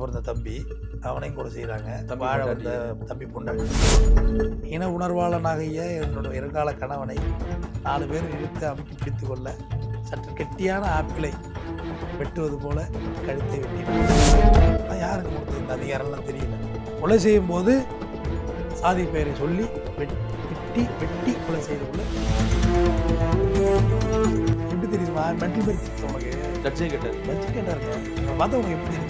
பிறந்த தம்பி அவனையும் கொலை செய்கிறாங்க தம்பி வாழ. வந்த தம்பி பொண்டாட்டி. இன உணர்வாளனாகிய என்னோட வருங்கால கணவனை நாலு பேர் இழுத்து அமைக்கி பிடித்து கொள்ள சற்று கெட்டியான ஆப்பிளை வெட்டுவது போல கழுத்தை வெட்டி யாருக்கு கொடுத்தது? இந்த அதிகாரம்லாம் தெரியல. கொலை செய்யும் போது சாதி பெயரை சொல்லி வெட்- வெட்டி வெட்டி கொலை செய்து எப்படி தெரியுமா? மென்டல் பேர் உனக்கு ஜட்ஜே கேட்டார். வச்சு கேட்டாருங்க. பார்த்தவங்க எப்படி தெரியுது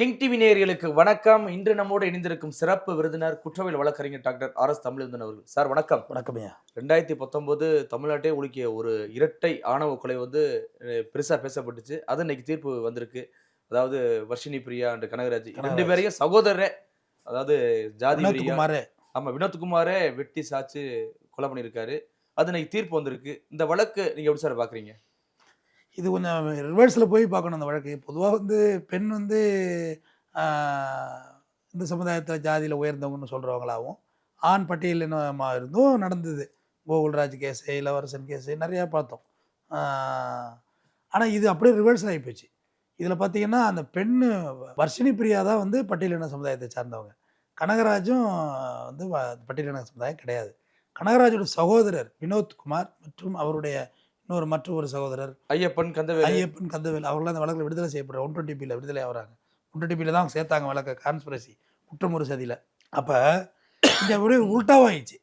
கிங் டிவி நேயர்களுக்கு வணக்கம். இன்று நம்மோடு இணைந்திருக்கும் சிறப்பு விருந்தினர் குற்றவியல் வழக்கறிஞர் டாக்டர் ஆர் எஸ் தமிழ்ந்தன் அவர்கள். சார் வணக்கம். வணக்கம்யா ரெண்டாயிரத்தி பத்தொன்பது தமிழ்நாட்டே உலுக்கிய ஒரு இரட்டை ஆணவ கொலை வந்து பெருசா பேசப்பட்டுச்சு. அது இன்னைக்கு தீர்ப்பு வந்திருக்கு. அதாவது வர்ஷினி பிரியா அண்ட் கனகராஜ். ரெண்டு. பேரையும் சகோதரரே. அதாவது ஜாதி வினோத்குமார். ஆமா வினோத்குமாரே வெட்டி சாச்சு கொலை பண்ணியிருக்காரு. அது இன்னைக்கு தீர்ப்பு வந்திருக்கு. இந்த வழக்கு நீங்க எப்படி சார் பாக்குறீங்க? இது கொஞ்சம் ரிவர்ஸில் போய் பார்க்கணும் அந்த வழக்கு. பொதுவாக வந்து பெண் வந்து இந்த சமுதாயத்தில் ஜாதியில் உயர்ந்தவங்கன்னு சொல்கிறவங்களாகவும் ஆண் பட்டியலினமாக இருந்தும் நடந்தது. கோகுல்ராஜ் கேஸு இளவரசன் கேஸு நிறையா பார்த்தோம். ஆனால் இது அப்படியே ரிவர்ஸ் ஆகி போச்சு. இதில் பார்த்தீங்கன்னா அந்த பெண் வர்ஷினி பிரியா தான் வந்து பட்டியலின சமுதாயத்தை சார்ந்தவங்க. கனகராஜும் வந்து பட்டியலின சமுதாயம் கிடையாது. கனகராஜோட சகோதரர் வினோத் குமார் மற்றும் அவருடைய இன்னொரு மற்ற ஒரு சகோதரர் ஐயப்பன் கந்தவேலு. ஐயப்பன் கந்தவேல் அவர்களாம் அந்த வழக்கில் விடுதலை செய்யப்படுற ஒன் டுவெண்ட்டி பியில் விடுதலை ஆகுறாங்க. ஒன் டுவெண்ட்டி பியில் தான் சேர்த்தாங்க வழக்க கான்ஸ்பிரசி குற்றமுறு சதியில். அப்போ இங்கே அப்படியே உல்ட்டாவாயிடுச்சு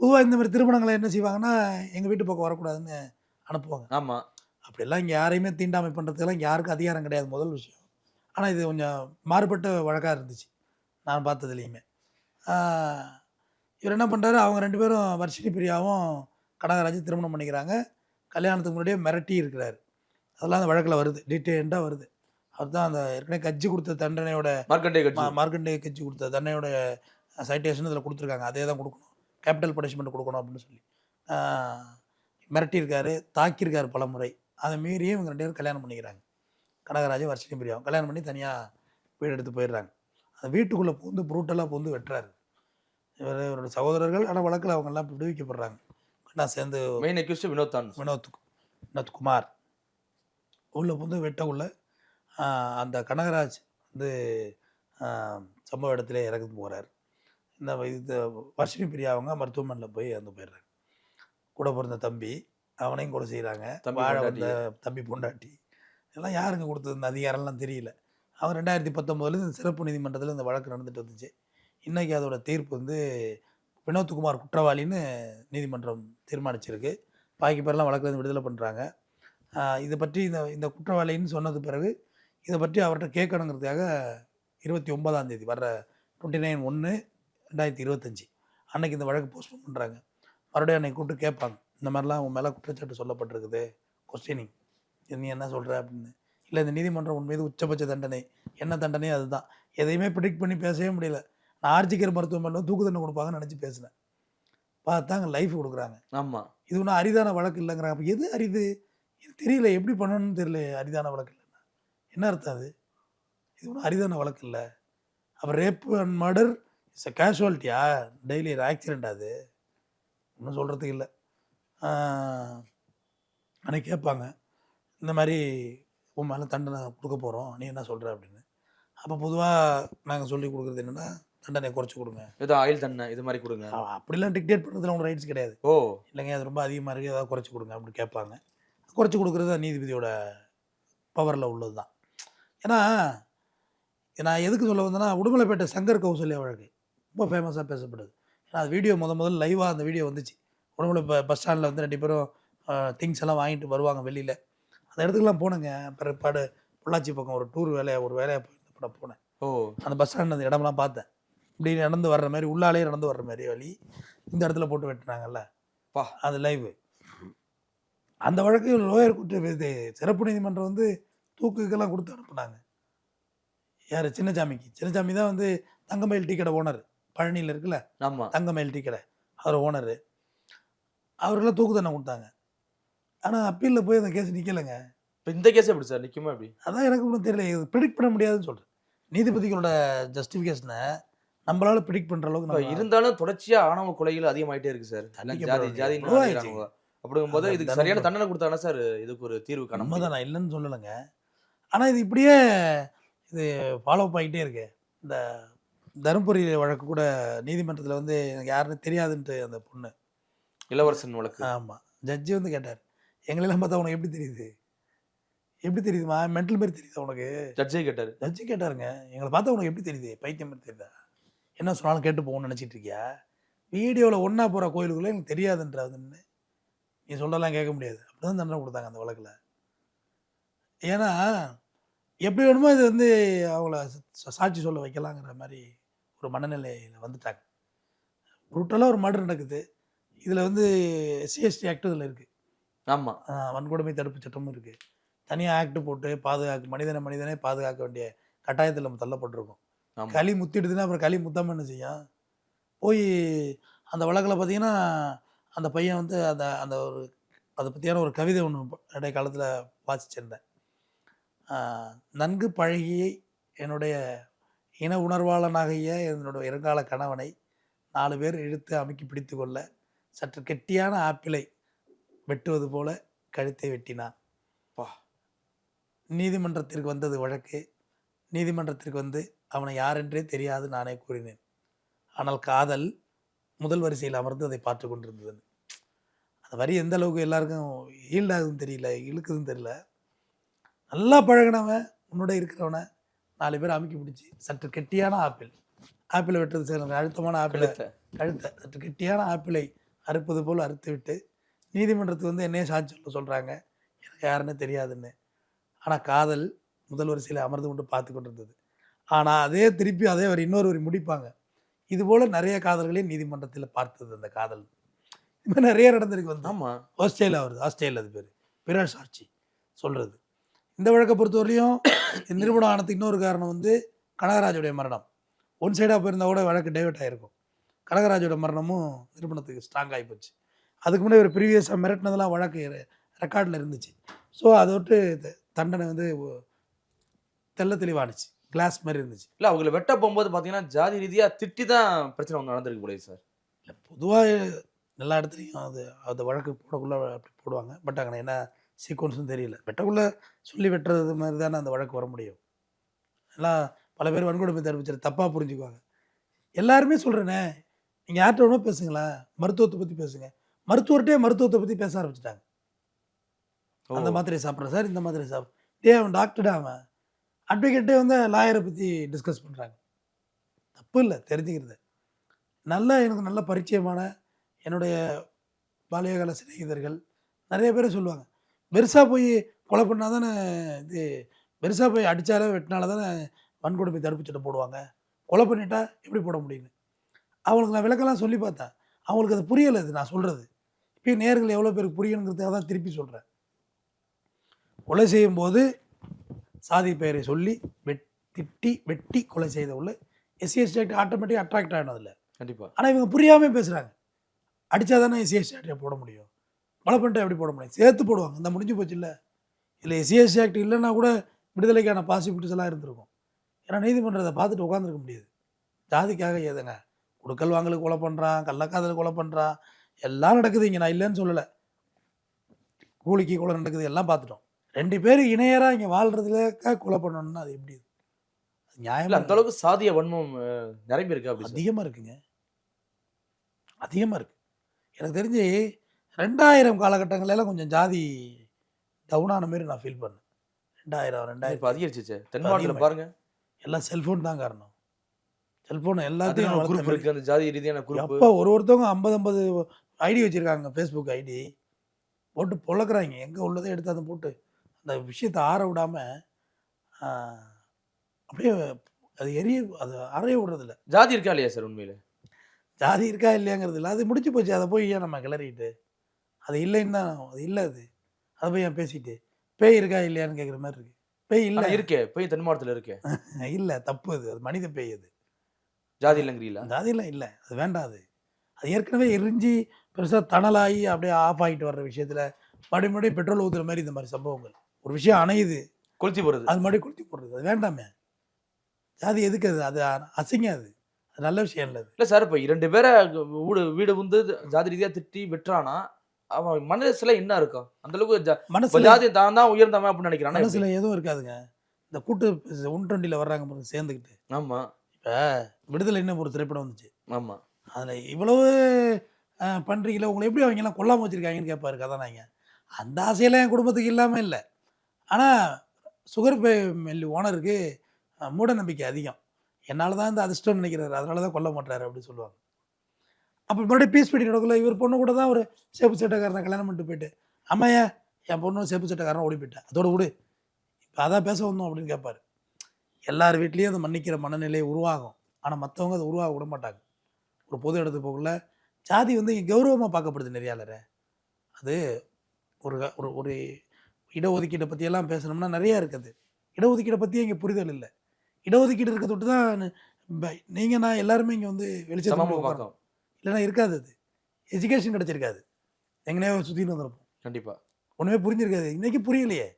பொதுவாக இந்த மாதிரி திருமணங்களை என்ன செய்வாங்கன்னா எங்கள் வீட்டு பக்கம் வரக்கூடாதுன்னு அனுப்புவாங்க. ஆமா. அப்படியெல்லாம் இங்கே யாரையுமே தீண்டாமை பண்ணுறதுக்கெல்லாம் இங்கே யாருக்கும் அதிகாரம் கிடையாது முதல் விஷயம். ஆனால் இது கொஞ்சம் மாறுபட்ட வழக்காக இருந்துச்சு. நான் பார்த்ததுலேயுமே. இவர் என்ன பண்ணுறாரு அவங்க ரெண்டு பேரும் வர்ஷினி பிரியாவும் கனகராஜும் திருமணம் பண்ணிக்கிறாங்க. கல்யாணத்துக்கு முன்னாடியே மிரட்டி இருக்கிறாரு. அதெல்லாம் அந்த வழக்கில் வருது. டீட்டெயில்டாக வருது. அவர் தான் அந்த ஏற்கனவே கட்சி கொடுத்த தண்டனையோட மார்க்கண்டே மார்க்கண்டே கட்சி கொடுத்த தண்டனையோட சைட்டேஷன் இதில் கொடுத்துருக்காங்க. அதே தான் கொடுக்கணும். கேபிட்டல் பனிஷ்மெண்ட் கொடுக்கணும் அப்படின்னு சொல்லி. மிரட்டியிருக்காரு தாக்கியிருக்காரு பல முறை. அதை மீறியே இவங்க ரெண்டு பேரும் கல்யாணம் பண்ணிக்கிறாங்க. கனகராஜ் வர்ஷினி பிரியாவும் கல்யாணம் பண்ணி தனியாக வீடு எடுத்து போயிடுறாங்க. அந்த வீட்டுக்குள்ளே பூந்து ப்ரூட்டலாக பூந்து வெட்டுறாரு. இவர் இவரோட சகோதரர்கள் ஆனால் வழக்கில் அவங்கெல்லாம் விடுவிக்கப்படுறாங்க. நான் சேர்ந்து மெயின் அக்யூஸ்ட் வினோத் தான். வினோத் வினோத் குமார். உள்ள புந்து வெட்டக்குள்ள அந்த கனகராஜ் வந்து சம்பவ இடத்துல இறந்து போகிறார் இந்த இது வர்ஷினி பிரியா அவங்க மருத்துவமனையில் போய் இறந்து போயிடுறாங்க. கூட பிறந்த தம்பி அவனையும் கொலை செய்கிறாங்க தம்பி வாழ. வந்த தம்பி பொண்டாட்டி. இதெல்லாம் யாருங்க கொடுத்தது? இந்த அதிகாரம்லாம் தெரியல. அவன் ரெண்டாயிரத்தி பத்தொம்போதுல இந்த சிறப்பு நீதிமன்றத்தில் இந்த வழக்கு நடந்துட்டு வந்துச்சு. இன்னைக்கு அதோட தீர்ப்பு வந்து வினோத்குமார் குற்றவாளின்னு நீதிமன்றம் தீர்மானிச்சிருக்கு. பாக்கி பேர்லாம் வழக்குலேருந்து விடுதலை பண்ணுறாங்க இதை பற்றி இந்த இந்த குற்றவாளின்னு சொன்னது பிறகு இதை பற்றி அவர்கிட்ட கேட்கணுங்கிறதுக்காக இருபத்தி ஒன்பதாம் தேதி வர்ற டுவெண்ட்டி நைன் ஒன்று ரெண்டாயிரத்தி இருபத்தஞ்சி அன்னைக்கு இந்த வழக்கு போஸ்ட்போன் பண்ணுறாங்க மறுபடியும் அன்னைக்கு கூப்பிட்டு கேட்பாங்க. இந்த மாதிரிலாம் உன் மேலே குற்றச்சாட்டு சொல்லப்பட்டிருக்குது. கொஸ்டினிங் நீ என்ன சொல்கிற அப்படின்னு. இல்லை இந்த நீதிமன்றம் உன் மீது உச்சபட்ச தண்டனை. என்ன தண்டனையோ அதுதான். எதையுமே ப்ரிடிக்ட் பண்ணி பேசவே முடியல. நான் ஆர்ஜிக்கர் மருத்துவமனையில் தூக்கு தண்டனை கொடுப்பாங்கன்னு நினச்சி பேசினேன். பார்த்தாங்க லைஃப் கொடுக்குறாங்க. ஆமா. இது ஒன்றும் அரிதான வழக்கு இல்லைங்கிறாங்க. அப்போ எது அரிது? எனக்கு தெரியல எப்படி பண்ணணும்னு தெரியல அரிதான வழக்கு இல்லைன்னா. என்ன அர்த்தம் அது? இது ஒன்றும் அரிதான வழக்கு இல்லை. அப்போ rape and murder it's a கேஷுவாலிட்டியா daily accident அது. ஒன்றும் சொல்கிறதுக்கு இல்லை. அன்னைக்கு கேட்பாங்க. இந்த மாதிரி உன் மேலே தண்டனை கொடுக்க போகிறோம் நீ என்ன சொல்கிற அப்படின்னு. அப்போ பொதுவாக நாங்கள் சொல்லி கொடுக்குறது என்னென்னா தண்டனையை குறைச்சி கொடுங்க. ஏதோ ஆயில் தண்ணை இது மாதிரி கொடுங்க. அப்படிலாம் டிக்டேட் பண்ணுறதுல உங்கள் ரைட்ஸ் கிடையாது. ஓ. இல்லைங்க அது ரொம்ப அதிகமாக இருக்குது ஏதாவது குறைச்சி கொடுங்க அப்படின்னு கேட்பாங்க. குறைச்சி கொடுக்குறது நீதிபதியோட பவரில் உள்ளது தான். ஏன்னா நான் எதுக்கு சொல்ல வந்தேன்னா உடுமலைப்பேட்டை சங்கர் கௌசல்யா வழக்கு ரொம்ப ஃபேமஸாக பேசப்படுது. ஏன்னா அது வீடியோ முத முதல்ல லைவாக அந்த வீடியோ வந்துச்சு. உடுமலை ப பஸ் ஸ்டாண்டில் வந்து ரெண்டு பேரும் திங்ஸ் எல்லாம் வாங்கிட்டு வருவாங்க வெளியில். அந்த இடத்துக்குலாம் போனேங்க. பிற்பாடு பொள்ளாச்சி பக்கம் ஒரு டூர் வேலையை ஒரு வேலையை போய் போனேன். ஓ. அந்த பஸ் ஸ்டாண்ட் அந்த இடம்லாம் பார்த்தேன். இப்படி நடந்து வர்ற மாதிரி உள்ளாலே நடந்து வர்ற மாதிரி வழி இந்த இடத்துல போட்டு வெட்டுனாங்கல்ல பா. அது லைவ் அந்த வழக்கு லோயர் குற்ற சிறப்பு நீதிமன்றம் வந்து தூக்குக்கெல்லாம் கொடுத்து அனுப்புனாங்க. யார்? சின்னசாமிக்கு. சின்னசாமி தான் வந்து தங்கமயில் டீ கடை ஓனர் பழனியில் இருக்குல்ல? ஆமா. தங்கமயில் டீ கடை. அவர் ஓனரு அவருக்கெல்லாம் தூக்கு தண்டனை கொடுத்தாங்க. ஆனால் அப்பீலில் போய் அந்த கேஸ் நிற்கலைங்க இப்போ இந்த கேஸ் எப்படி சார்? நிக்குமா எப்படி? அதான் எனக்கு ஒன்றும் தெரியல இது ப்ரிடிக்ட் பண்ண முடியாதுன்னு சொல்கிறேன் நீதிபதிகளோட ஜஸ்டிஃபிகேஷனை நம்மளால ப்ரிடிக்ட் பண்ணுற அளவுக்கு நம்ம இருந்தாலும் தொடர்ச்சியா ஆணவ கொலைகள் அதிகமாயிட்டே இருக்கு சார். ஜாதி ஜாதி. அப்படிங்கும்போது இதுக்கு சரியான தண்டனை கொடுத்தானா சார் இதுக்கு ஒரு தீர்வு காண முடியும்? உண்மைதான் நான் இல்லைன்னு சொல்லலைங்க. ஆனால் இது இப்படியே இது ஃபாலோ ஆகிட்டே இருக்கு. இந்த தருமபுரி வழக்கு கூட நீதிமன்றத்தில் வந்து எனக்கு யாருன்னு தெரியாதுன்ட்டு அந்த பொண்ணு. இளவரசன் வழக்கு. ஆமாம் ஜட்ஜி வந்து கேட்டார் எங்களெல்லாம் பார்த்தா உனக்கு எப்படி தெரியுது? எப்படி தெரியுதுமா மென்டல் மாதிரி தெரியுதா உனக்கு? ஜட்ஜே கேட்டாரு. ஜட்ஜி கேட்டாருங்க எங்களை பார்த்தா உனக்கு எப்படி தெரியுது? பைத்தியம் மாதிரி தெரியுதா? என்ன சொன்னாலும் கேட்டு போகணும்னு நினச்சிட்டு இருக்கியா? வீடியோவில் ஒன்றா போகிற கோயிலுக்குள்ளே எனக்கு தெரியாதுன்றதுன்னு நீ சொல்லலாம் கேட்க முடியாது. அப்படி தான் தண்டனை கொடுத்தாங்க அந்த வழக்கில். ஏன்னா எப்படி வேணுமோ இது வந்து அவங்கள சாட்சி சொல்ல வைக்கலாங்கிற மாதிரி ஒரு மனநிலையில் வந்துட்டாங்க. ப்ரூட்டலாக ஒரு மர்டர் நடக்குது. இதில் வந்து சிஎஸ்டி ஆக்ட் இதில் இருக்குது ஆமா. வன்கொடுமை தடுப்பு சட்டமும் இருக்குது தனியாக ஆக்ட் போட்டு பாதுகாக்க மனிதனை மனிதனே பாதுகாக்க வேண்டிய கட்டாயத்தில் நம்ம தள்ளப்பட்டிருக்கோம். களி முத்திடுதுன்னா அப்புறம் களி முத்தாம என்ன செய்யும்? போய் அந்த வழக்கில் பார்த்தீங்கன்னா அந்த பையன் வந்து அந்த அந்த ஒரு அதை பற்றியான ஒரு கவிதை ஒன்று இடைய காலத்தில் வாசிச்சிருந்தேன் நன்கு பழகிய என்னுடைய இன உணர்வாளனாகிய என்னுடைய இறங்கால கணவனை நாலு பேர் இழுத்து அமுக்கி பிடித்து கொள்ள சற்று கெட்டியான ஆப்பிளை வெட்டுவது போல கழுத்தை வெட்டினான். பா. நீதிமன்றத்திற்கு வந்தது வழக்கு. நீதிமன்றத்திற்கு வந்து அவனை யாரென்றே தெரியாது நானே கூறினேன். ஆனால் காதல் முதல் வரிசையில் அமர்ந்து அதை பார்த்து கொண்டிருந்தது. அந்த வரி எந்த அளவுக்கு எல்லாருக்கும் ஈல்ட் ஆகுதுன்னு தெரியல இழுக்குதுன்னு தெரியல. நல்லா பழகினவன் உன்னோட இருக்கிறவனை நாலு பேர் அமுக்கி பிடிச்சி சற்று கெட்டியான ஆப்பிள். ஆப்பிளை வெட்டுறது சில அழுத்தமான ஆப்பிளை கழுத்தை. கழுத்தை. சற்று கெட்டியான ஆப்பிளை அறுப்பது போல் அறுத்து விட்டு நீதிமன்றத்துக்கு வந்து என்னையே சாட்சி சொல்ல சொல்கிறாங்க எனக்கு யாருன்னு தெரியாதுன்னு. ஆனால் காதல் முதல் வரிசையில் அமர்ந்து கொண்டு பார்த்து கொண்டிருந்தது. ஆனால் அதே திருப்பி அதே ஒரு இன்னொரு வரி முடிப்பாங்க. இது போல நிறைய காதல்களை நீதிமன்றத்தில் பார்த்தது அந்த காதல். இது மாதிரி நிறைய நடந்திருக்கு வந்து. ஆமா. ஆஸ்திரேலியா வருது. ஆஸ்திரேலியா அது பேர். பிற சாட்சி சொல்கிறது இந்த வழக்கை பொறுத்தவரையும் இந்த நிறுவனம் ஆனதுக்கு இன்னொரு காரணம் வந்து கனகராஜுடைய மரணம். ஒன் சைடாக போயிருந்தா கூட வழக்கு டைவர்ட் ஆகிருக்கும் கனகராஜோட மரணமும் நிறுவனத்துக்கு ஸ்ட்ராங் ஆகி போச்சு. அதுக்கு முன்னாடி ஒரு ப்ரீவியஸாக மிரட்டினதெல்லாம் வழக்கு ரெக்கார்டில் இருந்துச்சு. ஸோ அதை விட்டு தண்டனை வந்து தெள்ள தெளிவானுச்சு. கிளாஸ் மாதிரி இருந்துச்சு. இல்ல அவங்களை வெட்ட போகும்போது பாத்தீங்கன்னா ஜாதி ரீதியா திட்டி தான் பிரச்சனை ஒன்று நடந்திருக்கு போலயே சார். இல்லை பொதுவாக எல்லா இடத்துலையும் அது அந்த வழக்கு போடக்குள்ளே அப்படி போடுவாங்க. பட் அங்கே என்ன சீக்வன்ஸும் தெரியல. வெட்டக்குள்ளே சொல்லி வெட்டுறது மாதிரி தானே அந்த வழக்கு வர முடியும். எல்லாம் பல பேர் வன்கொடுமை தடுப்பு தப்பாக புரிஞ்சுக்குவாங்க. எல்லாருமே சொல்கிறேனே நீங்கள் யார்கிட்ட வேணுமோ பேசுங்களேன் மருத்துவத்தை பற்றி பேசுங்க. மருத்துவர்கிட்டே மருத்துவத்தை பற்றி பேச ஆரம்பிச்சிட்டாங்க. அந்த மாத்திரையை சாப்பிட்றேன் சார் இந்த மாத்திரையை சாப்பிட்றேன் டே அவன் டாக்டர்டா அவன்? அட்வொகேட்டே வந்து லாயரை பற்றி டிஸ்கஸ் பண்ணுறாங்க தப்பு இல்லை தெரிஞ்சுக்கிறது. நல்ல எனக்கு நல்ல பரிச்சயமான என்னுடைய பாலியகால சிநேகிதர்கள் நிறைய பேர் சொல்லுவாங்க. பெருசாக போய் கொலை பண்ணால் தானே இது பெருசாக போய் அடித்தாலே வெட்டினால தானே வன்கொடுமை தடுப்பு சட்டம் போடுவாங்க. கொலை பண்ணிட்டா எப்படி போட முடியும்னு. அவங்களுக்கு நான் விளக்கெல்லாம் சொல்லி பார்த்தேன். அவங்களுக்கு அது புரியலை இது நான் சொல்கிறது இப்போ நேர்கள் எவ்வளோ பேருக்கு புரியணுங்கிறதுக்காக தான் திருப்பி சொல்கிறேன் கொலை செய்யும்போது சாதி பெயரை சொல்லி வெட் திட்டி வெட்டி கொலை செய்த உள்ள எஸ்சிஎஸ்டி ஆக்ட் ஆட்டோமேட்டிக் அட்ராக்ட் ஆகிடும் அதில். கண்டிப்பா. ஆனால் இவங்க புரியாமல் பேசுகிறாங்க அடித்தா தானே எஸ்சிஎஸ்டி ஆக்ட் போட முடியும்? கொலை பண்ணிட்டு எப்படி போட முடியும்? சேர்த்து போடுவாங்க. இந்த முடிஞ்சு போச்சு இல்லை. இல்லை எஸ்சிஎஸ்டி ஆக்ட் இல்லைன்னா கூட விடுதலைக்கான பாசிபிலிட்டிஸ் எல்லாம் இருந்திருக்கும். ஏன்னா நீதிமன்றத்தை பார்த்துட்டு உட்காந்துருக்க முடியாது. ஜாதிக்காக ஏதுங்க? கொடுக்கல் வாங்கலுக்கு கொலை பண்ணுறான் கள்ளக்காதல் கொலை பண்ணுறான் எல்லாம் நடக்குது இங்கே. நான் இல்லைன்னு சொல்லலை. கூலிக்கு கொலை நடக்குது. எல்லாம் பார்த்துட்டோம். ரெண்டு பேரும் இணையராக இங்கே வாழ்றதுலக்காக கொலை பண்ணணும்னா அது எப்படி? நியாயமா அந்த அளவுக்கு சாதிய வன்மம் நிரம்பி இருக்கு அப்படி அதிகமாக இருக்குங்க. அதிகமாக இருக்கு. எனக்கு தெரிஞ்சு ரெண்டாயிரம் காலகட்டங்களெல்லாம் கொஞ்சம் ஜாதி டவுனான மாதிரி நான் ஃபீல் பண்ணேன். ரெண்டாயிரம் இப்ப ரெண்டாயிரம் அதிகரிச்சிச்சு. தென் மாவட்டத்துல அதிகமாயிடுச்சு. பாருங்க. எல்லாம் செல்ஃபோன் தான் காரணம். செல்ஃபோன் எல்லாத்தையும் குரூப் மாதிரி. இருக்கு. அந்த ஜாதி ரீதியான குரூப் எப்போ ஒரு ஒருத்தவங்க ஐம்பது ஐம்பது ஐடி வச்சுருக்காங்க ஃபேஸ்புக் ஐடி. போட்டு பொழக்கிறாங்க. எங்கே உள்ளதை எடுத்து அதை போட்டு அந்த விஷயத்தை ஆற விடாமல் அப்படியே அது எரிய அது அறைய விடுறதில்ல. ஜாதி இருக்கா இல்லையா சார் உண்மையில? ஜாதி இருக்கா இல்லையாங்கிறது இல்லை. அது முடிஞ்சு போச்சு. அதை போய் ஏன் நம்ம கிளறிட்டு? அது இல்லைன்னு தான் அது இல்லை அது. அதை போய் ஏன் பேசிட்டு? பேய் இருக்கா இல்லையான்னு கேட்குற மாதிரி இருக்கு. பேய் இல்லை. இருக்கே. போய் தென் மாவட்டத்துல இருக்கே. இல்லை. தப்பு அது. அது மனித பேய் அது. ஜாதி இல்லைங்கிறீங்களா? ஜாதியெல்லாம் இல்லை. அது வேண்டாம் அது. அது ஏற்கனவே எரிஞ்சு பெருசாக தணலாகி அப்படியே ஆஃப் ஆகிட்டு வர்ற விஷயத்தில் மறுபடியும் மறுபடியும் பெட்ரோல் ஊற்றுற மாதிரி இந்த மாதிரி சம்பவங்கள். ஒரு விஷயம் அணையுது. கொளுத்தி போறது அது மறுபடியும் குளுத்தி போடுறது. அது வேண்டாமே. ஜாதி எதுக்கு அது? அது அசிங்கம் அது அது நல்ல விஷயம் இல்லை அது. இல்ல சார் இப்ப இரண்டு பேரை வீடு வீடு வந்து ஜாதி ரீதியா திட்டி வெட்டுறானா அவன் மனசுல என்ன இருக்கும் அந்த அளவுக்கு மனசுல ஜாதி தான் தான் உயர்ந்தவன் அப்படின்னு நினைக்கிறானா? மனசுல எதுவும் இருக்காதுங்க. இந்த கூட்டு ஒன் டுவெண்ட்டியில் வர்றாங்க பாருங்க சேர்ந்துக்கிட்டு. ஆமா. இப்போ விடுதலை இன்னும் ஒரு திரைப்படம் வந்துச்சு. ஆமா. அதில் இவ்வளவு அஹ், பண்றீங்களே உங்களை எப்படி அவங்க எல்லாம் கொல்லாம வச்சிருக்காங்கன்னு கேட்பாரு கதாநாயகன். அந்த ஆசையெல்லாம் என் குடும்பத்துக்கு இல்லாமல் இல்லை. ஆனால் சுகர் பே மில் ஓனருக்கு மூட நம்பிக்கை அதிகம். என்னால் தான் இந்த அதிர்ஷ்டம் நினைக்கிறாரு. அதனால தான் கொல்ல மாட்டாரு அப்படின்னு சொல்லுவாங்க. அப்போ மறுபடியும் பீஸ் பண்ணி நடக்கல. இவர் பொண்ணு கூட தான் ஒரு சேப்பு சட்டக்காரனை கல்யாணம் பண்ணிட்டு போயிட்டு அம்மையா என் பொண்ணு சேப்பு சட்டக்காரன் ஓடி போயிட்டேன் அதோட விடு. இப்போ அதான் பேச வந்தோம் அப்படின்னு கேட்பார் எல்லார் வீட்லேயும் அந்த மன்னிக்கிற மனநிலை உருவாகும். ஆனால் மற்றவங்க அதை உருவாக விட மாட்டாங்க. ஒரு பொது இடத்துக்கு போகல. ஜாதி வந்து கௌரவமாக பார்க்கப்படுது நிறையாலர அது ஒரு ஒரு ஒரு இடஒதுக்கீட்டை பற்றியெல்லாம் பேசணும்னா நிறையா இருக்குது. இடஒதுக்கீடை பற்றி இங்கே புரிதல் இல்லை. இடஒதுக்கீடு இருக்க தொட்டு தான் நீங்கள் நான் எல்லாருமே இங்கே வந்து வெளிச்சம் சமமா பார்க்கும் இல்லைன்னா இருக்காது அது. எஜுகேஷன் கிடச்சிருக்காது. எங்கனையோ சுற்றின்னு வந்திருப்போம் கண்டிப்பா. ஒன்றுமே புரிஞ்சிருக்காது. இன்னைக்கு புரியலையே.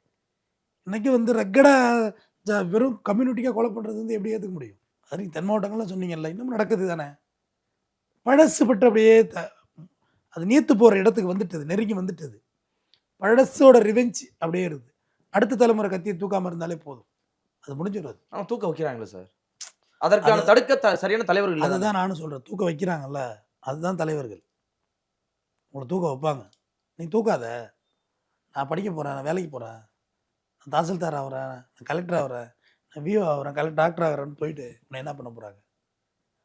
இன்னைக்கு வந்து ரெக்கடாக வெறும் கம்யூனிட்டிக்காக கொலை பண்ணுறது வந்து எப்படி ஏற்றுக்க முடியும்? அது நீங்கள் தென் மாவட்டங்கள்லாம் சொன்னீங்கல்ல இன்னும் நடக்குது தானே? பழசுப்பட்டு அப்படியே த அது நீத்து போகிற இடத்துக்கு வந்துட்டது நெருங்கி வந்துட்டது. பழசோட ரிவெஞ்ச் அப்படியே இருக்குது அடுத்த தலைமுறை கத்தியை தூக்காமல் இருந்தாலே போதும். அது முடிஞ்சிடும் அது ஆனா தூக்க வைக்கிறாங்களே சார் அதற்கான அது- தடுக்க சரியான தலைவர்கள் இல்லை அதுதான் நானும் சொல்கிறேன் தூக்க வைக்கிறாங்கல்ல அதுதான் தலைவர்கள். உங்களை தூக்க வைப்பாங்க. நீ தூக்காத. நான் படிக்க போகிறேன் நான் வேலைக்கு போகிறேன் நான் தாசில்தார் ஆகிறேன் நான் கலெக்டர் ஆகிறேன் நான் விஓ ஆகிறேன் கலெக்டர் டாக்டர் ஆகிறேன்னு போயிட்டு உன்னை என்ன பண்ண போகிறாங்க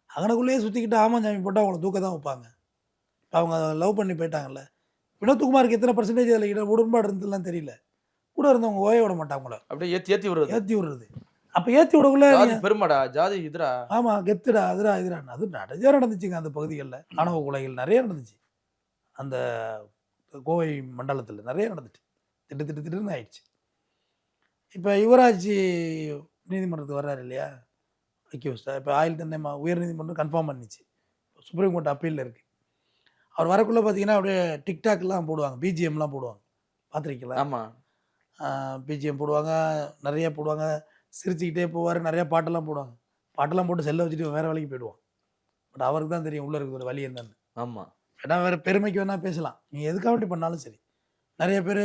அங்கனக்குள்ளேயே சுற்றிக்கிட்டு ஆமாஞ்சாமி போட்டால் அவங்கள தூக்க தான் வைப்பாங்க. இப்போ அவங்க லவ் பண்ணி போயிட்டாங்கல்ல. வினோத்குமாருக்கு எத்தனை பர்சன்டேஜ் அதில் இட உடன்பாடு இருந்ததுலாம் தெரியல. கூட இருந்தவங்க ஓய விட மாட்டாங்க உங்களை அப்படியே ஏத்தி ஏத்தி விடுறது. ஏற்றி விடுறது. அப்போ ஏற்றி விடக்குள்ள பெருமாடா ஜாதி இதுரா ஆமா கெத்துடா அதுடா இதுடா. அது நிறைய நடந்துச்சுங்க அந்த பகுதிகளில். ஆணவ கொலைகள் நிறைய நடந்துச்சு. அந்த கோவை மண்டலத்தில் நிறைய நடந்துச்சு. திட்டு திட்டு திட்டுன்னு ஆயிடுச்சு. இப்போ யுவராஜ் நீதிமன்றத்துக்கு வர்றாரு இல்லையா? அக்யூஸ்டா இப்போ ஆயுள் தண்டனை உயர் நீதிமன்றம் கன்ஃபார்ம் பண்ணிச்சு சுப்ரீம் கோர்ட் அப்பீலில் இருக்குது அவர் வரக்குள்ளே பார்த்தீங்கன்னா அப்படியே டிக்டாக்லாம் போடுவாங்க பிஜிஎம்லாம் போடுவாங்க. பார்த்துருக்கீங்களா ஆமா. பிஜிஎம் போடுவாங்க நிறைய போடுவாங்க சிரிச்சுக்கிட்டே போவார் நிறைய பாட்டெல்லாம் போடுவாங்க. பாட்டெல்லாம் போட்டு செல்ல வச்சுட்டு வேறு வேலைக்கு போயிடுவான். பட் அவருக்கு தான் தெரியும் உள்ளே இருக்கிற வழி என்னன்னு. ஆமா. ஏன்னா வேறு பெருமைக்கு வேணால் பேசலாம். நீங்கள் எதுக்காக வேண்டி பண்ணாலும் சரி. நிறைய பேர்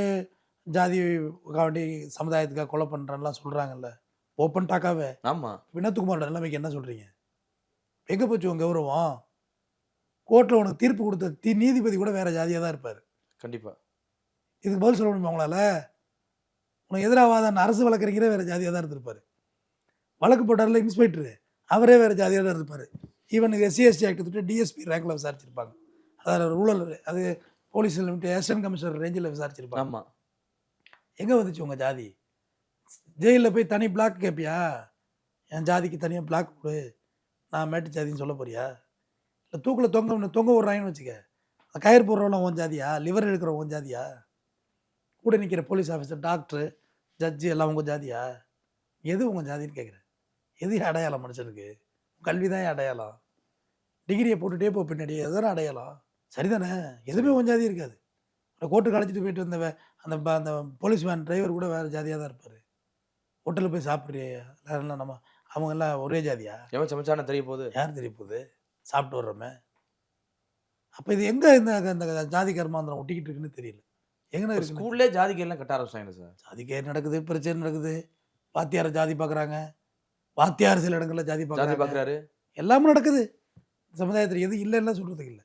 ஜாதிக்காக வேண்டி சமுதாயத்துக்காக கொலை பண்ணுறேன்லாம் சொல்கிறாங்கல்ல ஓப்பன் டாக்காவே ஆமா. வினோத்குமாரோட நிலைமைக்கு என்ன சொல்கிறீங்க எங்கே போச்சு உன் கௌரவம்? கோர்ட்டில் உனக்கு தீர்ப்பு கொடுத்த தீ நீதிபதி கூட வேறு ஜாதியாக தான் இருப்பார். கண்டிப்பா. இதுக்கு பதில் சொல்ல முடியுமா உங்களால்? உனக்கு எதிராக அரசு வழக்கறிஞரே வேறு ஜாதியாக தான் இருந்திருப்பார். வழக்கு போட்டார்ல இன்ஸ்பெக்டர் அவரே வேறு ஜாதியாக தான் இருப்பார். ஈவன் எஸ்சி எஸ்டி ஆக்ட் தொட்டு டிஎஸ்பி ரேங்கில் விசாரிச்சிருப்பாங்க. அதாவது ரூரல் அது போலீஸ் லிமிட் அசிஸ்டன்ட் கமிஷனர் ரேஞ்சில் விசாரிச்சிருப்பாங்க. ஆமா. எங்கே வந்துச்சு உங்கள் ஜாதி? ஜெயிலில் போய் தனி பிளாக் கேட்பியா என் ஜாதிக்கு தனியாக பிளாக் கொடு. நான் மேட்டு ஜாதின்னு சொல்ல போறியா? இல்லை தூக்கில் தொங்க தொங்க விட்றாங்கன்னு வச்சுக்க. கயிறு போடுறவங்க உன் ஜாதியா? லிவர் எடுக்கிறவங்க உன் ஜாதியா? கூட நிற்கிற போலீஸ் ஆஃபீஸர் டாக்டர் ஜட்ஜு எல்லாம் உங்கள் ஜாதியா? எது உங்கள் ஜாதின்னு கேட்குறேன் எது அடையாளம் மனுஷனுக்கு? கல்வி தான் அடையாளம்? டிகிரியை போட்டுட்டே போ பின்னாடி எதுதானே அடையாளம்? சரிதானே? எதுவுமே உன் ஜாதி இருக்காது. கோர்ட்டுக்கு அழைச்சிட்டு போயிட்டு வந்த அந்த அந்த போலீஸ் வேன் டிரைவர் கூட வேறு ஜாதியாக தான் இருப்பார். ஹோட்டலில் போய் சாப்பிட்றியே? நம்ம அவங்க எல்லாம் ஒரே ஜாதியா? எவன் சமைச்சானு தெரிய போகுது. யார் தெரிய போகுது? சாப்பிட்டு வர்றோமே. அப்போ இது எங்கே இந்த இந்த ஜாதி கர்மாந்திரம் ஒட்டிக்கிட்டு இருக்குன்னு தெரியல. எங்கே இருக்கு ஸ்கூல்லே ஜாதிக்கு எல்லாம் கட்ட ஆரம்பிச்சாங்க சார். ஜாதி கேர் நடக்குது பிரச்சனை நடக்குது. வாத்தியார் ஜாதி பார்க்குறாங்க வாத்தியார் சில இடங்களில் ஜாதி பார்க்குறாங்க பாக்குறாரு. எல்லாமே நடக்குது. சமுதாயத்தில் எது இல்லைன்னா சொல்கிறதுக்கு இல்லை.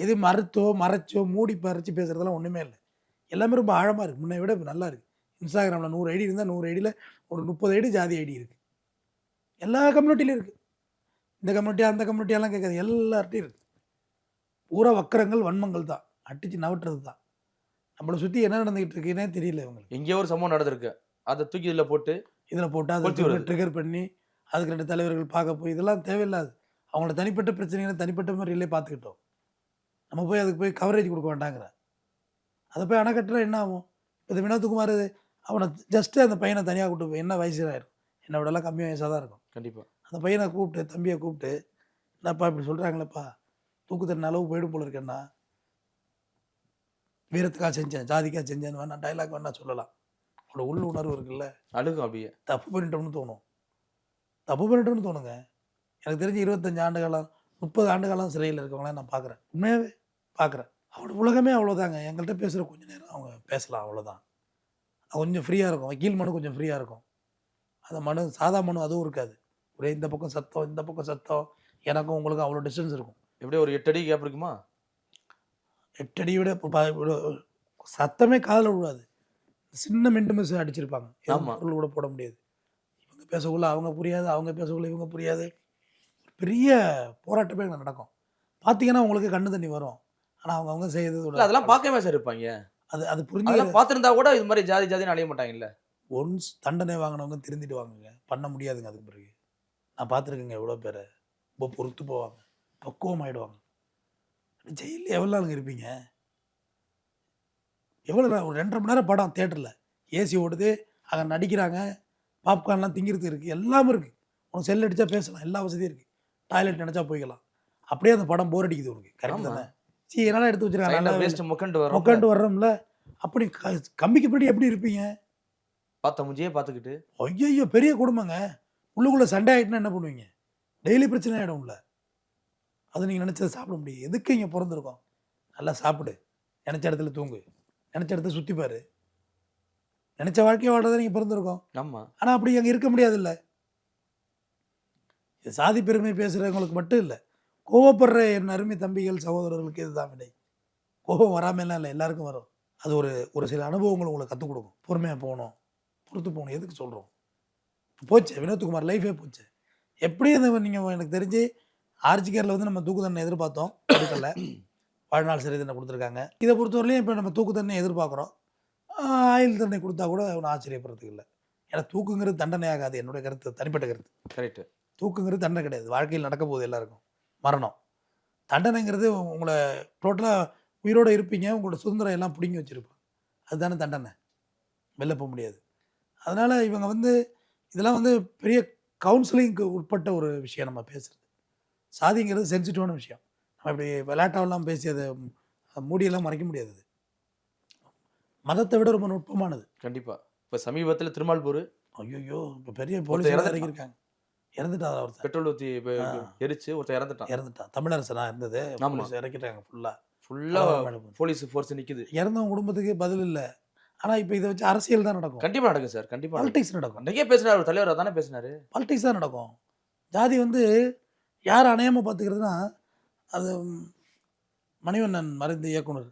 எது மறுத்தோ மறைச்சோ மூடி பறிச்சு பேசுகிறதெல்லாம் ஒன்றுமே இல்லை. எல்லாமே ரொம்ப ஆழமாக இருக்குது முன்னை விட நல்லா இருக்குது இன்ஸ்டாகிராமில் நூறு ஐடி இருந்தால் நூறு ஐடியில் ஒரு முப்பது ஐடி ஜாதி ஐடி இருக்குது எல்லா கம்யூனிட்டிலையும் இருக்குது இந்த கம்யூனிட்டி அந்த கம்யூனிட்டியெல்லாம் கேட்காது. எல்லார்ட்டையும் இருக்குது பூரா வக்கரங்கள் வன்மங்கள் தான். அடித்து நவட்டுறது தான். நம்மளை சுற்றி என்ன நடந்துக்கிட்டு இருக்குன்னே தெரியல இவங்களுக்கு. எங்கேயோ ஒரு சம்பவம் நடந்திருக்கு. அதை தூக்கி இதுல போட்டு இதில் போட்டு அதை. ட்ரிகர் பண்ணி அதுக்கு ரெண்டு தலைவர்கள் பார்க்க போய் இதெல்லாம் தேவையில்லாது. அவங்களோட தனிப்பட்ட பிரச்சனைகளை தனிப்பட்ட முறையிலே பார்த்துக்கிட்டோம். நம்ம போய் அதுக்கு போய் கவரேஜ் கொடுக்க வேண்டாங்கிற. அதை போய் அணை கட்டுறா என்ன ஆகும்? இப்போ வினோத்குமார் அவனை ஜஸ்ட்டு அந்த பையனை தனியாக கூப்பிட்டு போய் என்ன வயசாயிரும் என்னை விடலாம் கம்மி வயசாக தான் இருக்கும். கண்டிப்பா. அந்த பையனை கூப்பிட்டு தம்பியை கூப்பிட்டு என்னப்பா இப்படி சொல்கிறாங்களேப்பா தூக்கு தண்ணி அளவு போயிடும் போல இருக்கேன்னா வீரத்துக்காக செஞ்சேன் ஜாதிக்காக செஞ்சேன்னு வேணா டைலாக் வேணா சொல்லலாம். அவரோட உள் உணர்வு இருக்குல்ல. அழுகும் அப்படியே. தப்பு பண்ணிட்டோம்னு தோணும். தப்பு பண்ணிட்டோம்னு தோணுங்க. எனக்கு தெரிஞ்சு இருபத்தஞ்சு ஆண்டு காலம் முப்பது ஆண்டு காலம் சிறையில் இருக்கவங்கள நான் பார்க்குறேன். உண்மையாகவே பார்க்குறேன். அவரோட உலகமே அவ்வளோதாங்க எங்கள்கிட்ட பேசுகிற கொஞ்ச நேரம் அவங்க பேசலாம் அவ்வளோதான் கொஞ்சம் ஃப்ரீயாக இருக்கும். வக்கீல் மனு கொஞ்சம் ஃப்ரீயாக இருக்கும். அந்த மனு சாதா மனு அதுவும் இருக்காது. ஒரே இந்த பக்கம் சத்தம் இந்த பக்கம் சத்தம். எனக்கும் உங்களுக்கும் அவ்வளோ டிஸ்டன்ஸ் இருக்கும். எப்படியும் ஒரு எட்டு அடி கேப் இருக்குமா எட்டு அடி விட சத்தமே காதில் விழாது. சின்ன மின்ட்டு மிஸ் அடிச்சிருப்பாங்க. எதுவும் ஆமா. பொருள் கூட போட முடியாது. இவங்க பேசக்குள்ள அவங்க புரியாது அவங்க பேசக்குள்ள இவங்க புரியாது. பெரிய போராட்டமே நடக்கும். பார்த்தீங்கன்னா உங்களுக்கு கண்ணு தண்ணி வரும். ஆனால் அவங்க அவங்க இல்ல செய்யறது அதெல்லாம் பார்க்கவே சார் இருப்பாங்க அது அது புரிஞ்சு பார்த்திருந்தா கூட இது மாதிரி ஜாதி ஜாதின்னு அலைய மாட்டாங்கல்ல. ஒன்ஸ் தண்டனை வாங்கினவங்க திருந்திட்டு வாங்குங்க. பண்ண முடியாதுங்க அதுக்கு பிறகு. நான் பார்த்துருக்கேங்க எவ்வளோ பேரை. ரொம்ப பொறுத்து போவாங்க. பக்குவம் ஆயிடுவாங்க ஜெயிலில் எவ்வளோ நாளுங்க இருப்பீங்க? எவ்வளோ? ஒரு ரெண்டரை மணி நேரம் படம் தேட்டரில் ஏசி ஓடுது அங்கே நடிக்கிறாங்க பாப்கார்ன்லாம் திங்கிறது இருக்குது எல்லாமே இருக்குது உனக்கு செல் அடித்தா பேசலாம் எல்லா வசதியும் இருக்குது டாய்லெட் நினச்சா போய்க்கலாம். அப்படியே அந்த படம் போர் அடிக்குது உனக்கு. கரெக்ட். தானே? சீ என்னால் எடுத்து வச்சிருக்காங்க? வேஸ்ட் முக்கண்டு வரும் உட்காந்து வர்றோம்ல. அப்படி க- கம்பிக்கு பின்னாடி எப்படி இருப்பீங்க? பார்த்த முஞ்சியே பார்த்துக்கிட்டு. ஐயோ பெரிய குடும்பங்க. உள்ளுக்குள்ளே சண்டை ஆகிட்டுனா என்ன பண்ணுவீங்க? டெய்லி பிரச்சனை ஆகிடும்ல அது நீங்கள் நினச்சதை சாப்பிட முடியும். எதுக்கு இங்கே பிறந்திருக்கோம்? நல்லா சாப்பிடு. நினச்ச இடத்துல தூங்கு. நினச்ச இடத்துல சுற்றி பாரு. நினச்ச வாழ்க்கையை வாழ்றதை நீங்கள் பிறந்திருக்கோம். ஆமா. ஆனால் அப்படி அங்கே இருக்க முடியாதுல்ல. இது சாதி பெருமை பேசுகிறவங்களுக்கு மட்டும் இல்லை. கோவப்படுற என் அருமை தம்பிகள் சகோதரர்களுக்கு இதுதான் விடை. கோபம் வராமலாம் இல்லை. எல்லாருக்கும் வரும். அது ஒரு ஒரு சில அனுபவங்கள் உங்களுக்கு கற்றுக் கொடுக்கும். பொறுமையாக போகணும். பொறுத்து போகணும். எதுக்கு சொல்கிறோம் போச்சு. வினோத்குமார் லைஃபே போச்சு. எப்படி இந்த நீங்கள் எனக்கு தெரிஞ்சு ஆர்ஜிகரில் வந்து நம்ம தூக்கு தண்டனை எதிர்பார்த்தோம். கொடுக்கல. வாழ்நாள் சிறை தண்டனை கொடுத்துருக்காங்க. இதை பொறுத்தவரையிலையும் இப்போ நம்ம தூக்கு தண்டனை எதிர்பார்க்குறோம். ஆயுள் தண்டனை கொடுத்தா கூட ஒன்றும் ஆச்சரியப்படுறதுக்கு இல்லை. ஏன்னா தூக்குங்கிறது தண்டனை ஆகாது. என்னுடைய கருத்து தனிப்பட்ட கருத்து. கரெக்ட் தூக்குங்கிறது தண்டனை கிடையாது. வாழ்க்கையில் நடக்க போகுது எல்லாருக்கும். மரணம். தண்டனைங்கிறது உங்களை டோட்டலாக உயிரோடு இருப்பீங்க. உங்களோட சுதந்திரம் எல்லாம் பிடுங்கி வச்சுருப்பாங்க. அதுதானே தண்டனை. வெளில போக முடியாது. அதனால் இவங்க வந்து இதெல்லாம் வந்து பெரிய கவுன்சிலிங்க்கு உட்பட்ட ஒரு விஷயம் நம்ம பேசுகிறது சாதிங்கிறது சென்சிட்டிவான விஷயம். நம்ம இப்படி விளையாட்டாவெல்லாம் பேசி அதை மூடியெல்லாம் மறைக்க முடியாது அது. மதத்தை விட ரொம்ப நுட்பமானது. கண்டிப்பா. இப்ப சமீபத்துல திருமால்பூர். ஐயோ இப்போ பெரிய போலீஸ் இறந்துட்டான். இறக்கியிருக்காங்க இறந்துட்டான் ஒருத்தர் பெட்ரோல் ஊத்தி இப்ப. எரிச்சு ஒருத்தன் இறந்துட்டான். இறந்துட்டான். தமிழரசனா இருந்தது. போலீஸ் இறக்கிட்டாங்க ஃபுல்லாக ஃபுல்லா போலீஸ். ஃபோர்ஸ் நிக்குது. இறந்தவங்க குடும்பத்துக்கு பதில் இல்லை. ஆனால் இப்போ இதை வச்சு அரசியல் தான் நடக்கும். கண்டிப்பா நடக்கும் சார் கண்டிப்பா நடக்கும். பாலிடிக்ஸ் நடக்கும். அன்றைக்கே பேசினாரு தலைவர் தானே பேசினாரு? பாலிடிக்ஸ் தான் நடக்கும். ஜாதி வந்து யார் அணையாமல் பார்த்துக்கிறதுனா அது மணிவண்ணன் மறைந்த இயக்குனர்.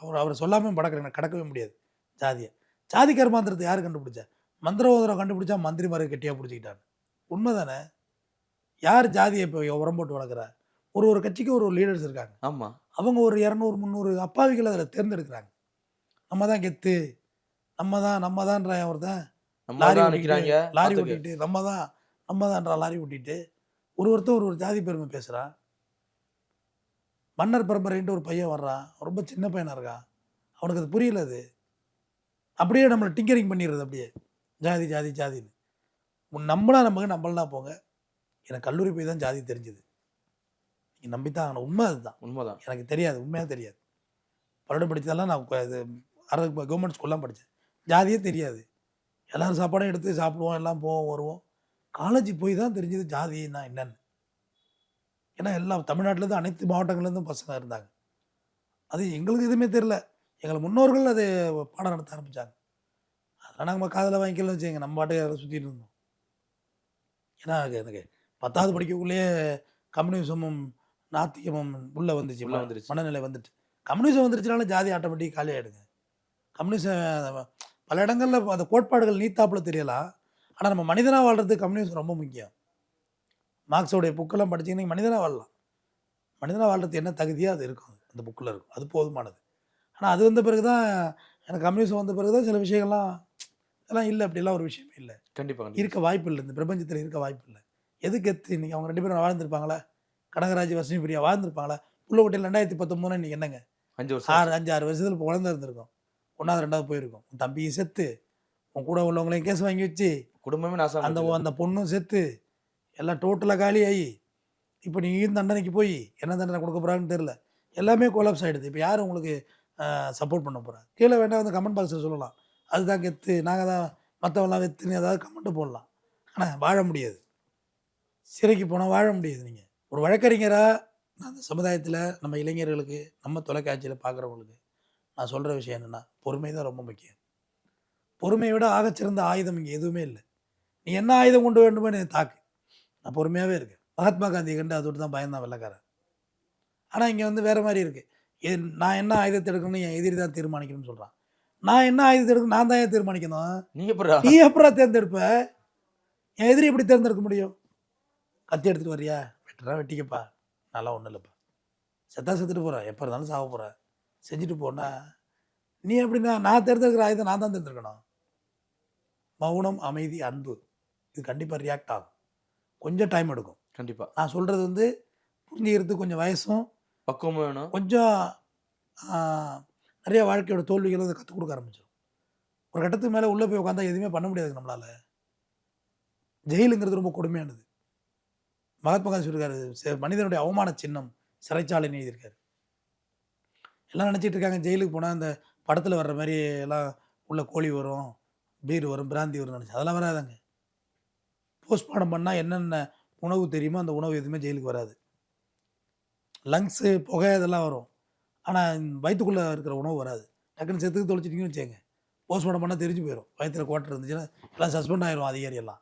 அவர் அவர் சொல்லாமல் படக்கிறேன் கடக்கவே முடியாது ஜாதியை. ஜாதி கர்மாந்திரத்தை யார் கண்டுபிடிச்சா? மந்திரவோதரம் கண்டுபிடிச்சா மந்திரி மாதிரி கெட்டியாக பிடிச்சிக்கிட்டாங்க உண்மைதானே? யார் ஜாதியை இப்போ உரம் போட்டு வளர்க்குறா? ஒரு ஒரு கட்சிக்கு ஒரு ஒரு லீடர்ஸ் இருக்காங்க. ஆமா. அவங்க ஒரு இரநூறு முந்நூறு அப்பாவிகள் அதில் தேர்ந்தெடுக்கிறாங்க. நம்ம தான் கெத்து. நம்ம தான் நம்ம தான்ற ஒருத்தன் லாரி ஓட்டிக்கிட்டு லாரி. ஓட்டிட்டு நம்ம தான் நம்ம தான்டா லாரி ஓட்டிட்டு. ஒரு ஒருத்தன் ஒரு ஒரு ஜாதி பெருமை பேசுகிறான் மன்னர் பரம்பரைன்ட்டு ஒரு பையன் வர்றான் ரொம்ப சின்ன பையனாக இருக்கான் அவனுக்கு அது புரியல அது. அப்படியே நம்மளை டிங்கரிங் பண்ணிடுறது அப்படியே. ஜாதி ஜாதி ஜாதின்னு. நம்பினா நமக்கு நம்பலனா போங்க. எனக்கு கல்லூரி போய் தான் ஜாதி தெரிஞ்சுது. நீங்கள் நம்பித்தான் ஆகணும். உண்மை அதுதான். உண்மைதான். எனக்கு தெரியாது. உண்மையாக தெரியாது. பன்னெண்டு படித்ததெல்லாம் நான் இது அரசு கவர்மெண்ட் ஸ்கூல்லாம் படித்தேன் ஜாதியே தெரியாது. எல்லாரும் சாப்பாடும் எடுத்து சாப்பிடுவோம் எல்லாம் போவோம் வருவோம். காலேஜ் போய் தான் தெரிஞ்சது ஜாதின்னா என்னன்னு. ஏன்னா எல்லாம் தமிழ்நாட்டிலேருந்து அனைத்து மாவட்டங்கள்லேருந்தும் பசங்க இருந்தாங்க. அது எங்களுக்கு எதுவுமே தெரில எங்கள் முன்னோர்கள் அது பாடம் நடத்த ஆரம்பித்தாங்க அதெல்லாம் நாங்கள் காதில் வாங்கிக்கல வச்சுங்க நம்ம பாட்டுக்கு சுற்றிட்டு இருந்தோம். ஏன்னா எனக்கு பத்தாவது படிக்கக்குள்ளேயே கம்யூனிசமும் நாத்திகமும் உள்ளே வந்துச்சு. உள்ள வந்துருச்சு. மனநிலை வந்துட்டு. கம்யூனிசம் வந்துருச்சுனால ஜாதி ஆட்டோமேட்டிக் காலி ஆகிடுங்க கம்யூனிசம் பல இடங்களில் அந்த கோட்பாடுகள் நீத்தாப்புல தெரியலாம் ஆனால் நம்ம மனிதனாக வாழ்றதுக்கு கம்யூனிசம் ரொம்ப முக்கியம். மார்க்ஸோடைய புக்கெல்லாம் படிச்சீங்கன்னா மனிதனாக வாழலாம். மனிதனாக வாழ்றதுக்கு என்ன தகுதியோ அது இருக்கும். அந்த புக்கில் இருக்கும். அது போதுமானது. ஆனால் அது வந்த பிறகு தான் எனக்கு கம்யூனிசம் வந்த பிறகு தான் சில விஷயங்கள்லாம் இதெல்லாம் இல்லை அப்படிலாம் ஒரு விஷயமே இல்லை. கண்டிப்பா கண்டிப்பா. இருக்க வாய்ப்பு இல்லை. இந்த பிரபஞ்சத்தில் இருக்க வாய்ப்பு இல்லை. எதுக்கு எத்து இன்னைக்கு அவங்க ரெண்டு பேரும் வாழ்ந்துருப்பாங்களா? கனகராஜ் வசனி பிரியா வாழ்ந்துருப்பாங்களா? புள்ளக்கோட்டையில் ரெண்டாயிரத்தி பத்தொம்போது இன்னைக்கு என்னங்க? அஞ்சு வருஷம். ஆறு அஞ்சு ஆறு வருஷத்தில் இப்போ குழந்தை இருந்திருக்கும் ஒன்றாவது ரெண்டாவது போயிருக்கும். உன் தம்பியும் செத்து உன் கூட உள்ளவங்களையும் கேஸ் வாங்கி வச்சு குடும்பமே நாசம் அந்த. அந்த பொண்ணும் செத்து எல்லாம் டோட்டலாக காலியாகி இப்போ நீயும் தண்டனைக்கு போய் என்ன தண்டனை கொடுக்க போகிறாங்கன்னு தெரில எல்லாமே கொலாப்ஸ் ஆகிடுது இப்போ யார் உங்களுக்கு சப்போர்ட் பண்ண போகிறா கீழே வேண்டாம் வந்து கமெண்ட் பாக்ஸில் சொல்லலாம். அதுதான் கெத்து நாங்கள் தான் மற்றவெல்லாம் வெத்துன்னு ஏதாவது கமெண்ட் போடலாம். ஆனால் வாழ முடியாது. சிறைக்கு போனால் வாழ முடியாது நீங்கள் ஒரு வழக்கறிஞராக நான் அந்த சமுதாயத்தில் நம்ம இளைஞர்களுக்கு நம்ம தொலைக்காட்சியில் பார்க்குறவங்களுக்கு நான் சொல்கிற விஷயம் என்னென்னா பொறுமை தான் ரொம்ப முக்கியம். பொறுமையை விட ஆகச்சிறந்த ஆயுதம் இங்கே எதுவுமே இல்லை. நீ என்ன ஆயுதம் கொண்டு வேண்டுமோ நீ தாக்கு. நான் பொறுமையாகவே இருக்கேன். மகாத்மா காந்தியை கண்டு அதோடு தான் பயந்தான் வெள்ளக்காரன். ஆனால் இங்கே வந்து வேறு மாதிரி இருக்குது நான் என்ன ஆயுதத்தை எடுக்கணும்னு என் எதிரி தான் தீர்மானிக்கணும்னு சொல்கிறான் நான் என்ன ஆயுதத்தை எடுக்கணும் நான் தான் ஏன் தீர்மானிக்கணும்? நீங்க எப்படிடா? நீ எப்படா தேர்ந்தெடுப்ப? என் எதிரி எப்படி தேர்ந்தெடுக்க முடியும்? கத்தி எடுத்துட்டு வரியா வெட்டுறா வெட்டிக்கப்பா. நல்லா ஒன்றும் இல்லைப்பா. செத்தா செத்துட்டு போகிறேன் எப்போ இருந்தாலும் சாக போகிறேன் செஞ்சுட்டு போனா நீ எப்படின்னா நான் தேர்ந்தெடுக்கிற ஆயுதம் நான் தான் தேர்ந்தெடுக்கணும். மௌனம் அமைதி அன்பு இது கண்டிப்பாக ரியாக்ட் ஆகும். கொஞ்சம் டைம் எடுக்கும். கண்டிப்பா. நான் சொல்கிறது வந்து புரிஞ்சுக்கிறதுக்கு கொஞ்சம் வயசும் பக்குவம் வேணும். கொஞ்சம் நிறைய வாழ்க்கையோட தோல்விகளை அதை கற்றுக் கொடுக்க ஆரம்பிச்சிடும் ஒரு கட்டத்துக்கு மேலே உள்ளே போய் உட்காந்தா எதுவுமே பண்ண முடியாது நம்மளால். ஜெயிலுங்கிறது ரொம்ப கொடுமையானது. மகாத்மா காந்தி சொல்லியிருக்காரு "செ- மனிதனுடைய அவமான சின்னம் சிறைச்சாலைன்னு எழுதியிருக்காரு. எல்லாம் நினச்சிட்டு இருக்காங்க. ஜெயிலுக்கு போனால் இந்த படத்தில் வர்ற மாதிரி எல்லாம் உள்ள கோழி வரும் பீர் வரும் பிராந்தி வரும்னு நினச்சி அதெல்லாம் வராதாங்க. போஸ்ட்மார்ட்டம் பண்ணால் என்னென்ன உணவு தெரியுமோ அந்த உணவு எதுவுமே ஜெயிலுக்கு வராது. லங்ஸு புகை இதெல்லாம் வரும். ஆனால் வயிற்றுக்குள்ளே இருக்கிற உணவு வராது. டக்குன்னு செத்துக்கு தொலைச்சிட்டிங்கன்னு வச்சுங்க போஸ்ட்மார்டம் பண்ணால் தெரிஞ்சு போயிடும் வயிற்றில் குவாட்டர் இருந்துச்சுன்னா எல்லாம் சஸ்பெண்ட் ஆயிரும் அதிகாரி எல்லாம்.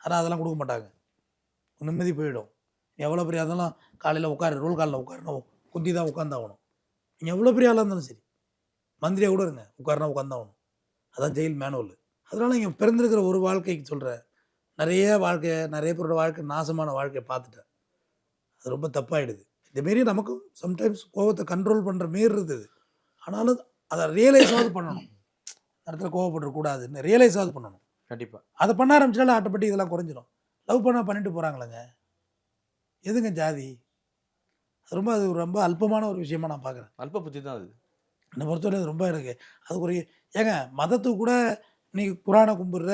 ஆனால் அதெல்லாம் கொடுக்க மாட்டாங்க. நிம்மதி போயிடும். எவ்வளோ பெரிய அதெல்லாம் காலையில் உட்காரு ரோல் காலில் உட்காரணும் குந்தி தான் உட்காந்தாகணும் நீங்கள் எவ்வளோ பெரிய ஆளாக இருந்தாலும் சரி. மந்திரியாக கூட இருங்க. உட்காரனா உட்காந்தாகணும் அதான் ஜெயில் மேனுவல். அதனால் இங்கே பிறந்திருக்கிற ஒரு வாழ்க்கைக்கு சொல்கிறேன் நிறைய வாழ்க்கை நிறைய பேரோட வாழ்க்கை நாசமான வாழ்க்கையை பார்த்துட்டேன். அது ரொம்ப தப்பாயிடுது. இதமாரி நமக்கு சம்டைம்ஸ் கோவத்தை கண்ட்ரோல் பண்ணுற மீறுறது இது ஆனாலும் அதை ரியலைஸாவது பண்ணணும். இடத்துல கோவப்பட்டுறக்கூடாதுன்னு ரியலைஸாவது பண்ணணும். கண்டிப்பா. அதை பண்ண ஆரம்பிச்சாலும் ஆட்டோமேட்டிக் இதெல்லாம் குறைஞ்சிரும். லவ் பண்ண பண்ணிட்டு போகிறாங்களேங்க எதுங்க ஜாதி? ரொம்ப அது ரொம்ப அல்பமான ஒரு விஷயமா நான் பார்க்குறேன். அல்ப புத்தி தான் அது. என்னை பொறுத்தவரை அது ரொம்ப எனக்கு அது ஒரு ஏங்க மதத்துக்கு கூட நீ குரானை கும்பிட்ற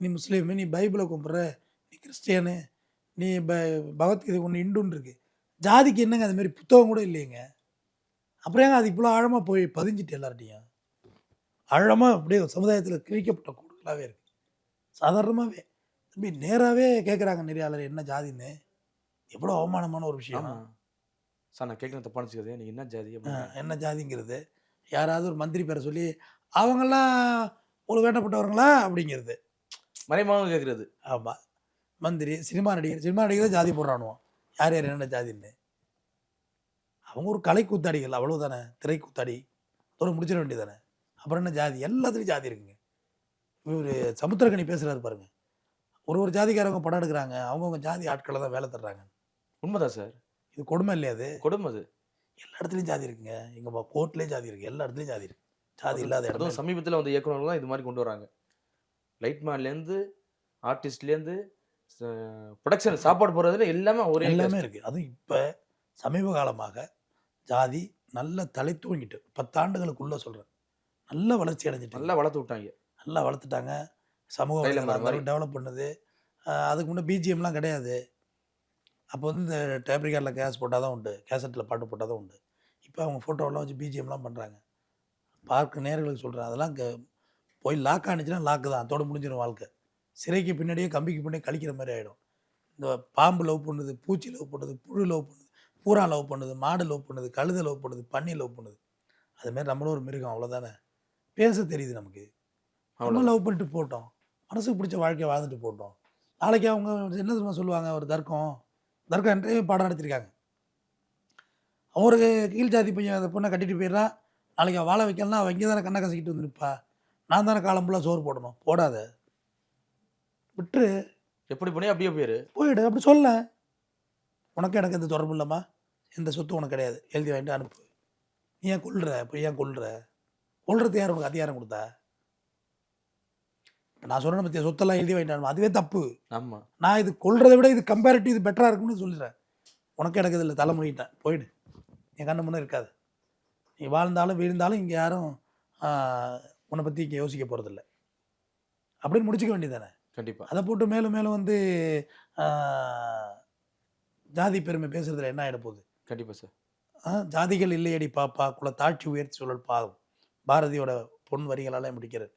நீ முஸ்லீமு நீ பைபிளை கும்பிட்ற நீ கிறிஸ்டியனு நீ ப பகவத்கீதை ஒன்று இண்டுன்னு இருக்கு. ஜாதிக்கு என்னங்க அது மாதிரி புத்தகம் கூட இல்லையேங்க. அப்புறம் ஏங்க அது இவ்வளோ ஆழமாக போய் பதிஞ்சிட்டு எல்லார்ட்டையும் ஆழமாக அப்படியே சமுதாயத்தில் கிழிக்கப்பட்ட கூடுதலாகவே இருக்கு. சாதாரணமாகவே தம்பி நேராகவே கேட்குறாங்க நிறைய ஆளர் என்ன ஜாதின்னு. எவ்வளோ அவமானமான ஒரு விஷயம். சார் நான் கேட்கணும் தப்பா நினச்சிக்கிறது நீங்க என்ன ஜாதி? என்ன ஜாதிங்கிறது? யாராவது ஒரு மந்திரி பேரை சொல்லி அவங்கெல்லாம் ஒரு வேண்டப்பட்டவங்களா அப்படிங்கிறது. மறைமுகமாக கேட்கறது. ஆமாம் மந்திரி சினிமா நடிகர் சினிமா நடிகர் ஜாதி போடுறானுவோம். யார் யார் என்னென்ன ஜாதின்னு. அவங்க ஒரு கலை கூத்தாடிகள் அவ்வளவுதானே. திரை கூத்தாடி. அதோட முடிச்சிட வேண்டியதானே அப்புறம் என்ன ஜாதி? எல்லாத்துலேயும் ஜாதி இருக்குங்க. இவர் சமுத்திரக்கனி பேசுகிறாரு பாருங்க. ஒரு ஒரு ஜாதிக்காரங்க படம் எடுக்கிறாங்க. அவங்கவுங்க ஜாதி ஆட்களை தான் வேலை தர்றாங்க உண்மைதான் சார். இது கொடுமை இல்லையா அது? கொடுமை அது. எல்லா இடத்துலையும் ஜாதி இருக்குங்க. எங்கள் கோர்ட்லேயே ஜாதி இருக்குது எல்லா இடத்துலையும் ஜாதி இருக்குது ஜாதி இல்லாத இடம் அதுவும் சமீபத்தில் வந்த இயக்குனர்கள் தான் இது மாதிரி கொண்டு வராங்க. லைட்மேன்லேருந்து ஆர்டிஸ்ட்லேருந்து ப்ரொடக்ஷன் சாப்பாடு போடுறதுல எல்லாமே ஒரே எல்லாமே இருக்கு. அதுவும் இப்போ சமீப காலமாக ஜாதி நல்ல தலை தூங்கிட்டு பத்தாண்டுகளுக்குள்ள சொல்கிறேன் நல்ல வளர்ச்சி அடைஞ்சிட்டு நல்லா வளர்த்து விட்டாங்க. நல்லா வளர்த்துட்டாங்க. சமூக. டெவலப் பண்ணுது. அதுக்கு முன்னே பிஜிஎம்லாம் கிடையாது. அப்போ வந்து இந்த டேப் ரிகார்டில் கேஸ் போட்டால் தான் உண்டு கேசட்டில் பாட்டு போட்டால் தான் உண்டு. இப்போ அவங்க ஃபோட்டோவெல்லாம் வச்சு பிஜிஎம்லாம் பண்ணுறாங்க பார்க்க நேர்களுக்கு சொல்கிறேன் அதெல்லாம் க போய் லாக் ஆனிச்சுன்னா லாக்கு தான் அதோட முடிஞ்சிடும் வாழ்க்கை. சிறைக்கு பின்னாடியே கம்பிக்கு பின்னாடி கழிக்கிற மாதிரி ஆகிடும் இந்த பாம்பு லவ் பண்ணுது பூச்சி லவ் பண்ணுது புழு லவ் பண்ணுது பூரா லவ் பண்ணுது மாடு லவ் பண்ணுது கழுதை லவ் பண்ணுது பன்னி லவ் பண்ணுது. அதுமாரி நம்மளும் ஒரு மிருகம் அவ்வளோதானே பேச தெரியுது நமக்கு. அவ்வளோ லவ் பண்ணிட்டு போட்டோம். மனசுக்கு பிடிச்ச வாழ்க்கையை வாழ்ந்துட்டு போட்டோம். நாளைக்கு அவங்க என்ன தெரியுமா சொல்லுவாங்க ஒரு தர்க்கம்? தர்க்கம் என்றே பாடம் நடத்திருக்காங்க. அவன் ஒரு கீழ் ஜாதி பையன் அந்த பொண்ணை கட்டிட்டு போயிடுறான் நாளைக்கு வாழ வைக்கலன்னா அவன் இங்கே தானே கண்ணை கசக்கிட்டு வந்து நிற்பா நான் தானே காலம் ஃபுல்லாக சோறு போடணும். போடாத. விட்டுரு. எப்படி பண்ணி அப்படியே போயிரு. போயிடு அப்படி சொல்ல. உனக்கு எனக்கு எந்த தொடர்பு இல்லைம்மா. எந்த சொத்து உனக்கு கிடையாது. எழுதி வாங்கிட்டு அனுப்பு. நீ ஏன் கொள்ற இப்போ ஏன் கொள்ற கொள்றது யார் உனக்கு அதிகாரம் கொடுத்தா? நான் சொன்ன பற்றிய சொத்தெல்லாம் எழுதி வாங்கிட்டு. அதுவே தப்பு. ஆமா. நான் இது கொள்றதை விட இது கம்பேரிட்டிவ் இது பெட்டராக இருக்கும்னு சொல்லிடுறேன். உனக்கு எனக்கு இதில் தலைமுடிட்டேன் போயிடு. என் கண்ணு முன்னே இருக்காது. நீ வாழ்ந்தாலும் வீழ்ந்தாலும் இங்கே யாரும் உன்னை பற்றி இங்கே யோசிக்க போகிறதில்ல அப்படின்னு முடிச்சுக்க வேண்டியதானே கண்டிப்பா. அதை போட்டு மேலும் மேலும் வந்து ஜாதி பெருமை பேசுறதுல என்ன ஆகிட போகுது? கண்டிப்பா சார். ஜாதிகள் இல்லையடி பாப்பா. குல தாட்சி உயர்த்தி சொல்லல் பாதம் பாரதியோட பொன் வரிகளாலே முடிக்கிறார் ச-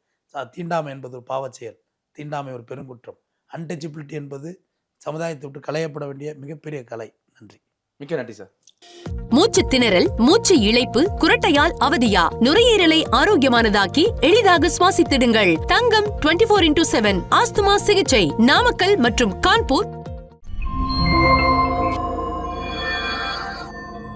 தீண்டாமை என்பது ஒரு பாவச் செயல் தீண்டாமை ஒரு பெருங்குற்றம். அன்டச்சபிலிட்டி என்பது சமுதாயத்தை விட்டு களையப்பட வேண்டிய மிகப்பெரிய கலை. நன்றி. மிக்க நன்றி சார் மூச்சு திணறல் மூச்சு இழைப்பு குரட்டையால் அவதியா? நுரையீரலை ஆரோக்கியமானதாக்கி எளிதாக சுவாசித்திடுங்கள். தங்கம் 24 இன்டூ செவன் ஆஸ்துமா சிகிச்சை. நாமக்கல் மற்றும் கான்பூர்